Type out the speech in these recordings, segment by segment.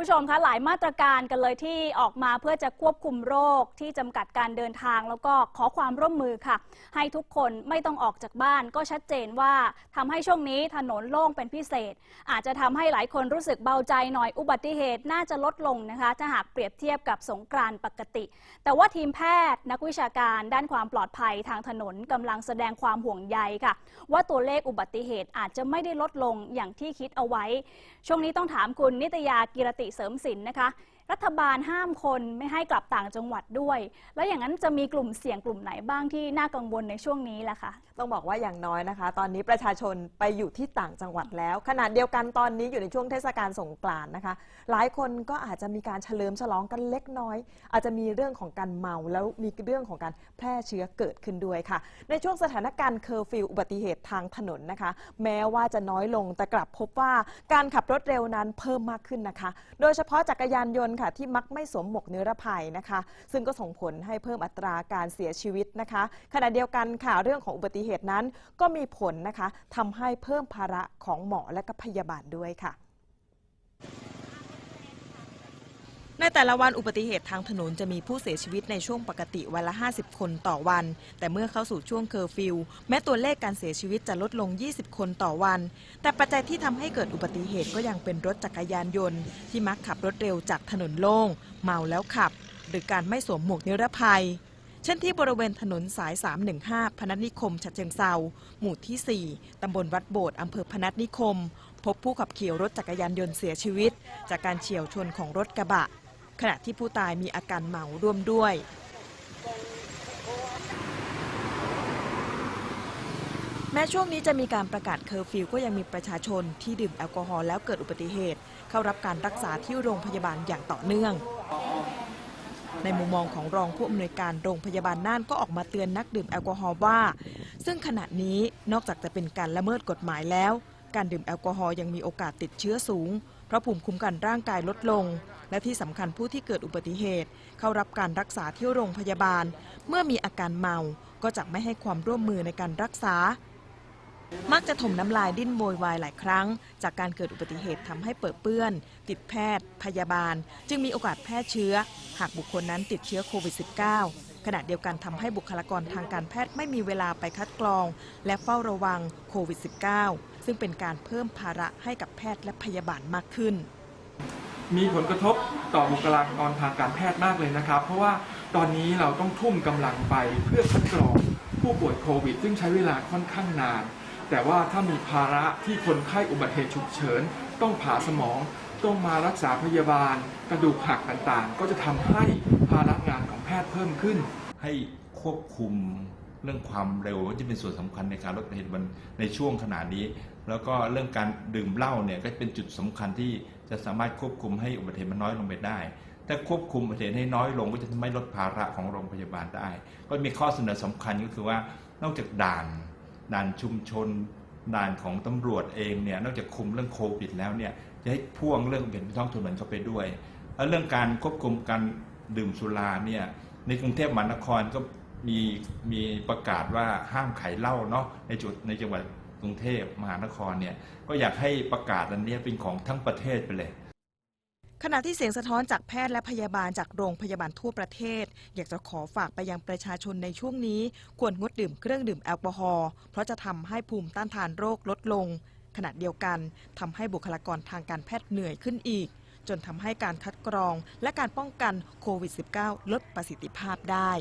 ผู้ชมคะหลายมาตรการกันเลยที่ออกมาเพื่อจะควบคุมโรคที่จำกัดการเดินทาง แล้วก็ขอความร่วมมือค่ะ ให้ทุกคนไม่ต้องออกจากบ้าน ก็ชัดเจนว่าทำให้ช่วงนี้ถนนโล่งเป็นพิเศษ อาจจะทำให้หลายคนรู้สึกเบาใจหน่อยอุบัติเหตุน่าจะลดลงนะคะ ถ้าหากเปรียบเทียบกับสงกรานต์ปกติ แต่ว่าทีมแพทย์นักวิชาการด้านความปลอดภัยทางถนนกำลังแสดงความห่วงใยค่ะ ว่าตัวเลขอุบัติเหตุอาจจะไม่ได้ลดลงอย่างที่คิดเอาไว้ ช่วงนี้ต้องถามคุณนิตยากิรติเสริมสินนะคะ รัฐบาลห้ามคนไม่ให้กลับต่างจังหวัดด้วย แล้วอย่างนั้นจะมีกลุ่มเสี่ยงกลุ่มไหนบ้างที่น่ากังวลในช่วงนี้ล่ะคะต้องบอกว่าอย่างน้อยนะคะ ตอนนี้ประชาชนไปอยู่ที่ต่างจังหวัดแล้วขณะเดียวกันตอนนี้อยู่ในช่วงเทศกาลสงกรานต์นะคะ หลายคนก็อาจจะมีการเฉลิมฉลองกันเล็กน้อย อาจจะมีเรื่องของการเมาแล้วมีเรื่องของการแพร่เชื้อเกิดขึ้นด้วยค่ะ ในช่วงสถานการณ์เคอร์ฟิวอุบัติเหตุทางถนนนะคะ แม้ว่าจะน้อยลงแต่กลับพบว่าการขับรถเร็วนั้นเพิ่มมากขึ้นนะคะ โดยเฉพาะจักรยานยนต์ค่ะที่มักไม่สวมหมวกนิรภัยนะคะ ซึ่งก็ส่งผลให้เพิ่มอัตราการเสียชีวิตนะคะ ขณะเดียวกันค่ะเรื่องของอุบัติเหตุนั้นก็มีผลนะคะทำให้เพิ่มภาระของหมอและก็พยาบาลด้วยค่ะ ในแต่ละวันอุบัติเหตุทางถนนจะมีผู้เสียชีวิตในช่วงปกติวันละ 50 คนต่อวัน แต่เมื่อเข้าสู่ช่วงเคอร์ฟิว แม้ตัวเลขการเสียชีวิตจะลดลง 20 คนต่อวัน แต่ปัจจัยที่ทำให้เกิดอุบัติเหตุก็ยังเป็นรถจักรยานยนต์ ที่มักขับรถเร็วจากถนนโล่ง เมาแล้วขับ หรือการไม่สวมหมวกนิรภัยเช่นที่บริเวณถนนสาย 315 พนัสนิคมฉะเชิงเซาหมู่ที่ 4 ตำบลวัดโบดอำเภอพนัสนิคม พบผู้ขับขี่รถจักรยานยนต์เสียชีวิต จากการเฉียวชนของรถกระบะ ขณะที่ผู้ตายมีอาการเมาร่วมด้วย แม้ช่วงนี้จะมีการประกาศเคอร์ฟิวก็ยังมีประชาชนที่ดื่มแอลกอฮอล์แล้วเกิดอุบัติเหตุ เข้ารับการรักษาที่โรงพยาบาลอย่างต่อเนื่อง ในมุมมองของรองผู้อำนวยการโรงพยาบาลน่านก็ออกมาเตือนนักดื่มแอลกอฮอล์ว่า ซึ่งขณะนี้นอกจากจะเป็นการละเมิดกฎหมายแล้ว การดื่มแอลกอฮอล์ยังมีโอกาสติดเชื้อสูง เพราะภูมิคุ้มกันร่างกายลดลง และที่สำคัญผู้ที่เกิดอุบัติเหตุ เข้ารับการรักษาที่โรงพยาบาล เมื่อมีอาการเมาก็จะไม่ให้ความร่วมมือในการรักษา มักจะถมน้ำลายดิ้นโวยวายหลายครั้ง จากการเกิดอุบัติเหตุทำให้เปิดเปื้อน ติดแพทย์ พยาบาล จึงมีโอกาสแพร่เชื้อ หากบุคคลนั้นติดเชื้อโควิด -19 ขณะเดียวกันทำให้บุคลากรทางการแพทย์ไม่มีเวลาไปคัดกรอง และเฝ้าระวังโควิด -19 ซึ่งเป็นการเพิ่มภาระให้กับแพทย์และพยาบาลมากขึ้น มีผลกระทบต่อบุคลากรทางการแพทย์มากเลยนะครับ เพราะว่าตอนนี้เราต้องทุ่มกำลังไปเพื่อคัดกรองผู้ป่วยโควิด ซึ่งใช้เวลาค่อนข้างนาน แต่ว่าถ้ามีภาระที่คนไข้อุบัติเหตุฉุกเฉิน ต้องผ่าสมอง ต้องมารักษาพยาบาล กระดูกหักต่างๆ ก็จะทำให้ภาระงาน พทย์เพิ่มขึ้น ให้ควบคุมเรื่องความเร็วที่เป็นส่วนสำคัญในการลดอุบัติเหตุในช่วงขณะนี้ แล้วก็เรื่องการดื่มเหล้าเนี่ยก็เป็นจุดสำคัญที่จะสามารถควบคุมให้อุบัติเหตุมันน้อยลงไปได้ถ้าควบคุมอุบัติเหตุให้น้อยลงก็จะทำให้ลดภาระของโรงพยาบาลได้ ก็มีข้อเสนอสำคัญก็คือว่านอกจากด่านด่านชุมชนด่านของตำรวจเองเนี่ยนอกจากคุมเรื่องโควิดแล้วเนี่ยจะให้พ่วงเรื่องเปลี่ยนท้องถนนเข้าไปด้วยแล้วเรื่องการควบคุมการ ดื่มสุราเนี่ยในกรุงเทพมหานครก็มีมีประกาศว่าห้ามขายเหล้าเนาะในจุดในจังหวัดกรุงเทพมหานครเนี่ยก็อยากให้ประกาศอันนี้เป็นของทั้งประเทศไปเลยขณะที่เสียงสะท้อนจากแพทย์และพยาบาลจากโรงพยาบาลทั่วประเทศ อยากจะขอฝากไปยังประชาชนในช่วงนี้ ควรงดดื่มเครื่องดื่มแอลกอฮอล์เพราะจะทำให้ภูมิต้านทานโรคลดลง ขณะเดียวกันทำให้บุคลากรทางการแพทย์เหนื่อยขึ้นอีก จนทำให้การคัดกรองและการป้องกันโควิด -19 ลดประสิทธิภาพได้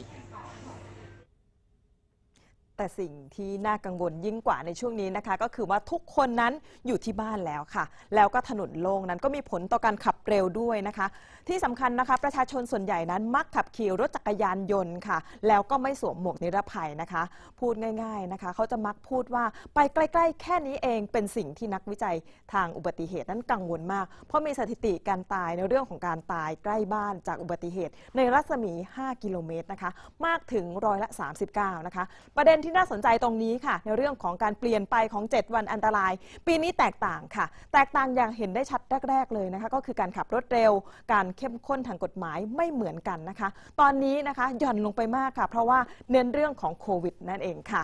แต่สิ่งที่น่ากังวลยิ่งกว่าในช่วงนี้นะคะ ก็คือว่าทุกคนนั้นอยู่ที่บ้านแล้วค่ะ แล้วก็ถนนโล่งนั้นก็มีผลต่อการขับเร็วด้วยนะคะ ที่สำคัญนะคะ ประชาชนส่วนใหญ่นั้นมักขับขี่รถจักรยานยนต์ค่ะ แล้วก็ไม่สวมหมวกนิรภัยนะคะ พูดง่ายๆนะคะ เขาจะมักพูดว่าไปใกล้ๆ แค่นี้เองเป็นสิ่งที่นักวิจัยทางอุบัติเหตุนั้นกังวลมาก เพราะมีสถิติการตายในเรื่องของการตายใกล้บ้านจากอุบัติเหตุ ในรัศมี 5 กิโลเมตรนะคะ มากถึงร้อยละ 39 นะคะ ประเด็นที่น่าสนใจตรงนี้ค่ะ ในเรื่องของการเปลี่ยนไปของ 7 วันอันตราย ปีนี้แตกต่างค่ะ แตกต่างอย่างเห็นได้ชัดแรก ๆ เลยนะคะ ก็คือการขับรถเร็ว การเข้มข้นทางกฎหมายไม่เหมือนกันนะคะ ตอนนี้นะคะหย่อนลงไปมากค่ะ เพราะว่าเน้นเรื่องของโควิดนั่นเองค่ะ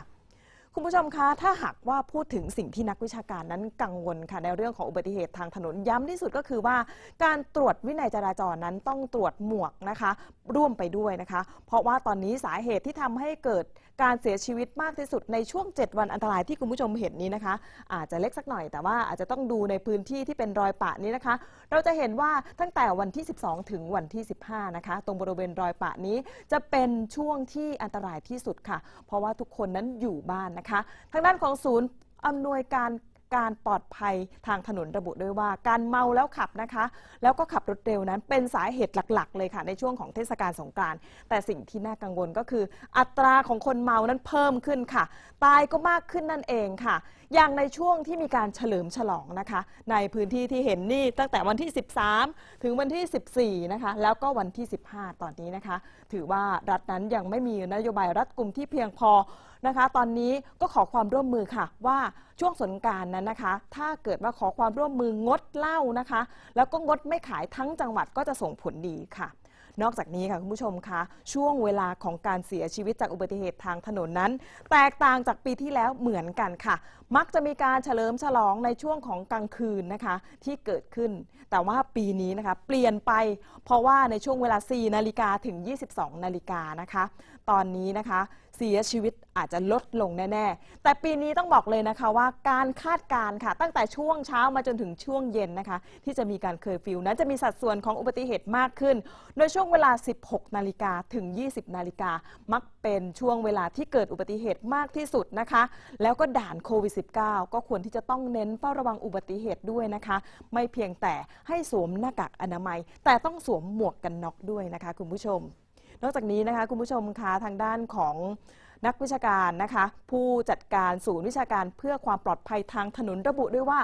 คุณผู้ชมคะ ถ้าหากว่าพูดถึงสิ่งที่นักวิชาการนั้นกังวลค่ะในเรื่องของอุบัติเหตุทางถนนย้ำที่สุดก็คือว่า การตรวจวินัยจราจรนั้นต้องตรวจหมวกนะคะ ร่วมไปด้วยนะคะ เพราะว่าตอนนี้สาเหตุที่ทำให้เกิด การเสียชีวิตมากที่สุดในช่วง 7 วันอันตรายที่คุณผู้ชมเห็นนี้นะคะ อาจจะเล็กสักหน่อยแต่ว่าอาจจะต้องดูในพื้นที่ที่เป็นรอยปะนี้นะคะ เราจะเห็นว่าตั้งแต่วันที่ 12 ถึงวันที่ 15 นะคะ ตรงบริเวณรอยปะนี้จะเป็นช่วงที่อันตรายที่สุดค่ะ เพราะว่าทุกคนนั้นอยู่บ้านนะคะ ทางด้านของศูนย์อำนวยการ การปลอดภัยทางถนนระบุด้วยว่า การเมาแล้วขับนะคะ แล้วก็ขับรถเร็วนั้นเป็นสาเหตุหลัก ๆ เลยค่ะ ในช่วงของเทศกาลสงกรานต์แต่สิ่งที่น่ากังวลก็คือ อัตราของคนเมานั้นเพิ่มขึ้นค่ะ ตายก็มากขึ้นนั่นเองค่ะอย่างในช่วงที่มีการเฉลิมฉลองนะคะ ในพื้นที่ที่เห็นนี่ตั้งแต่วันที่ 13 ถึงวันที่ 14 นะคะ แล้วก็วันที่ 15 ตอนนี้นะคะ ถือว่ารัฐนั้นยังไม่มีนโยบายรัฐกลุ่มที่เพียงพอนะคะ ตอนนี้ก็ขอความร่วมมือค่ะ ว่าช่วงสงการนั้นนะคะ ถ้าเกิดว่าขอความร่วมมืองดเหล้านะคะ แล้วก็งดไม่ขายทั้งจังหวัดก็จะส่งผลดีค่ะ นอกจากนี้ค่ะคุณผู้ชมคะช่วงเวลาของการเสียชีวิตจากอุบัติเหตุทางถนนนั้น แตกต่างจากปีที่แล้วเหมือนกันค่ะ มักจะมีการเฉลิมฉลองในช่วงของกลางคืนนะคะที่เกิดขึ้น แต่ว่าปีนี้นะคะเปลี่ยนไป เพราะว่าในช่วงเวลา 4 นาฬิกาถึง 22 นาฬิกานะคะ ตอนนี้นะคะ เสียชีวิตอาจจะลดลงแน่ๆ แต่ปีนี้ต้องบอกเลยนะคะว่าการคาดการณ์ค่ะ ตั้งแต่ช่วงเช้ามาจนถึงช่วงเย็นนะคะ ที่จะมีการเคอร์ฟิวนั้นจะมีสัดส่วนของอุบัติเหตุมากขึ้น โดยช่วงเวลา 16 นาฬิกาถึง 20 นาฬิกามักเป็นช่วงเวลาที่เกิดอุบัติเหตุมากที่สุดนะคะ แล้วก็ด่านโควิด -19 ก็ควรที่จะต้องเน้นเฝ้าระวังอุบัติเหตุด้วยนะคะ ไม่เพียงแต่ให้สวมหน้ากากอนามัย แต่ต้องสวมหมวกกันน็อกด้วยนะคะ คุณผู้ชม นอกจากนี้นะคะคุณผู้ชมคะทางด้านของนักวิชาการนะคะ ผู้จัดการศูนย์วิชาการเพื่อความปลอดภัยทางถนนระบุด้วยว่า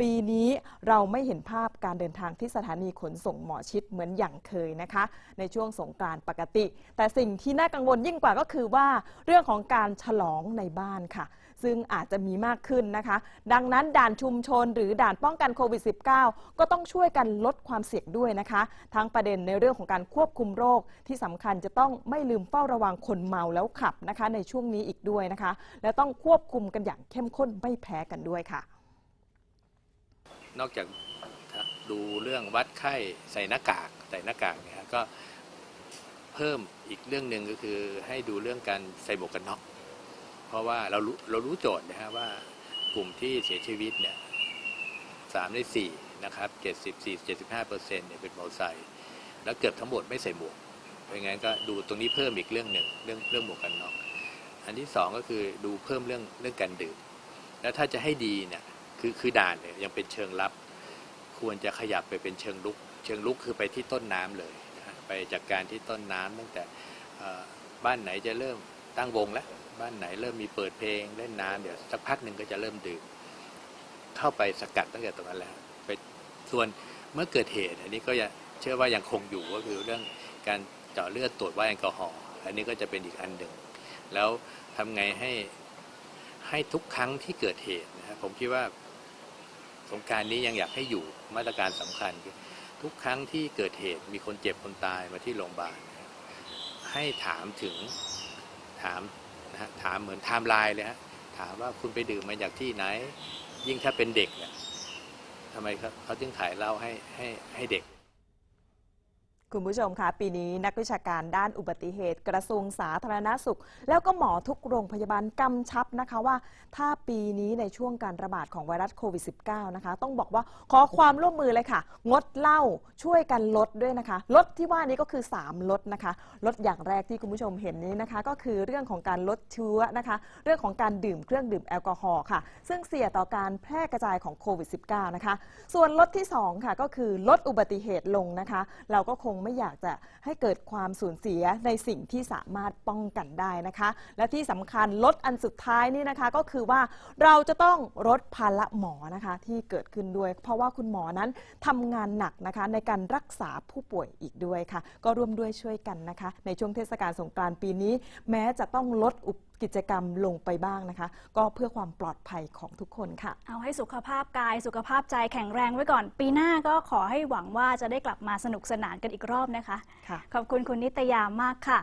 ปีนี้เราไม่เห็นภาพการเดินทางที่สถานีขนส่งหมอชิดเหมือนอย่างเคยนะคะ ในช่วงสงกรานต์ปกติ แต่สิ่งที่น่ากังวลยิ่งกว่าก็คือว่า เรื่องของการฉลองในบ้านค่ะ ซึ่งอาจจะมีมากขึ้นนะคะ ดังนั้นด่านชุมชนหรือด่านป้องกันโควิด -19 ก็ต้องช่วยกันลดความเสี่ยงด้วยนะคะ ทั้งประเด็นในเรื่องของการควบคุมโรคที่สำคัญจะต้องไม่ลืมเฝ้าระวังคนเมาแล้วขับนะคะ ในช่วงนี้อีกด้วยนะคะ และต้องควบคุมกันอย่างเข้มข้นไม่แพ้กันด้วยค่ะ นอกจากดูเรื่องวัดไข้ใส่หน้ากากใส่หน้ากากเนี่ยฮะก็เพิ่มอีกเรื่องหนึ่งก็คือให้ดูเรื่องการใส่หมวกกันน็อก เพราะว่าเรารู้เรารู้โจทย์นะฮะว่ากลุ่มที่เสียชีวิตเนี่ยสามในสี่นะครับเจ็ดสิบสี่เจ็ดสิบห้าเปอร์เซ็นต์เนี่ยเป็นมอเตอร์ไซค์แล้วเกือบทั้งหมดไม่ใส่หมวกเพราะงั้นก็ดูตรงนี้เพิ่มอีกเรื่องหนึ่งเรื่องเรื่องหมวกกันน็อกอันที่สองก็คือดูเพิ่มเรื่องเรื่องการดื่มแล้วถ้าจะให้ดีเนี่ยคือคือด่านเนี่ยยังเป็นเชิงลับ ควรจะขยับไปเป็นเชิงลุก เชิงลุกคือไปที่ต้นน้ำเลยนะฮะไปจากการที่ต้นน้ำตั้งแต่บ้านไหนจะเริ่มตั้งวงแล้ว บ้านไหนเริ่มมีเปิดเพลงเล่นน้ำเดี๋ยวสักพักหนึ่งก็จะเริ่มดื่มเข้าไปสกัดตั้งแต่ตรงนั้นแล้วไปส่วนเมื่อเกิดเหตุ อันนี้ก็เชื่อว่ายังคงอยู่ก็คือเรื่องการเจาะเลือดตรวจว่าแอลกอฮอล์อันนี้ก็จะเป็นอีกอันหนึ่งแล้วทำไงให้ให้ทุกครั้งที่เกิดเหตุนะครับผมคิดว่าสงการนี้ยังอยากให้อยู่มาตรการสำคัญคือทุกครั้งที่เกิดเหตุมีคนเจ็บคนตายมาที่โรงพยาบาลให้ถามถึงถาม นะฮะถามเหมือนไทม์ไลน์เลยฮะถามว่าคุณไปดื่มมาจากที่ไหน ยิ่งถ้าเป็นเด็กเนี่ยทำไมเขาเขาจึงขายเหล้าให้ให้ให้เด็ก คุณผู้ชมคะปีนี้นักวิชาการด้านอุบัติเหตุ กระทรวงสาธารณสุข แล้วก็หมอทุกโรงพยาบาลกำชับนะคะว่า ถ้าปีนี้ในช่วงการระบาดของไวรัสโควิด -19 นะคะ ต้องบอกว่าขอความร่วมมือเลยค่ะ งดเหล้าช่วยกันลดด้วยนะคะลดที่ว่านี้ก็คือ 3 ลดนะคะ ลดอย่างแรกที่คุณผู้ชมเห็นนี้นะคะ ก็คือเรื่องของการลดเชื้อนะคะ เรื่องของการดื่มเครื่องดื่มแอลกอฮอล์ค่ะ ซึ่งเสี่ยงต่อการแพร่กระจายของโควิด -19 นะคะส่วนลดที่สองค่ะก็คือลดอุบัติเหตุลงนะคะ เราก็คงไม่อยากจะให้เกิดความสูญเสียในสิ่งที่สามารถป้องกันได้นะคะ และที่สำคัญลดอันสุดท้ายนี่นะคะก็คือว่าเราจะต้องลดภาระหมอนะคะที่เกิดขึ้นด้วย เพราะว่าคุณหมอนั้นทำงานหนักนะคะในการรักษาผู้ป่วยอีกด้วยค่ะ ก็ร่วมด้วยช่วยกันนะคะ ในช่วงเทศกาลสงกรานต์ปีนี้ แม้จะต้องลดอุปกิจกรรมลงไปบ้างนะคะ ก็เพื่อความปลอดภัยของทุกคนค่ะ เอาให้สุขภาพกายสุขภาพใจแข็งแรงไว้ก่อน ปีหน้าก็ขอให้หวังว่าจะได้กลับมาสนุกสนานกันอีกรอบนะคะ ค่ะ ขอบคุณคุณนิตยามากค่ะ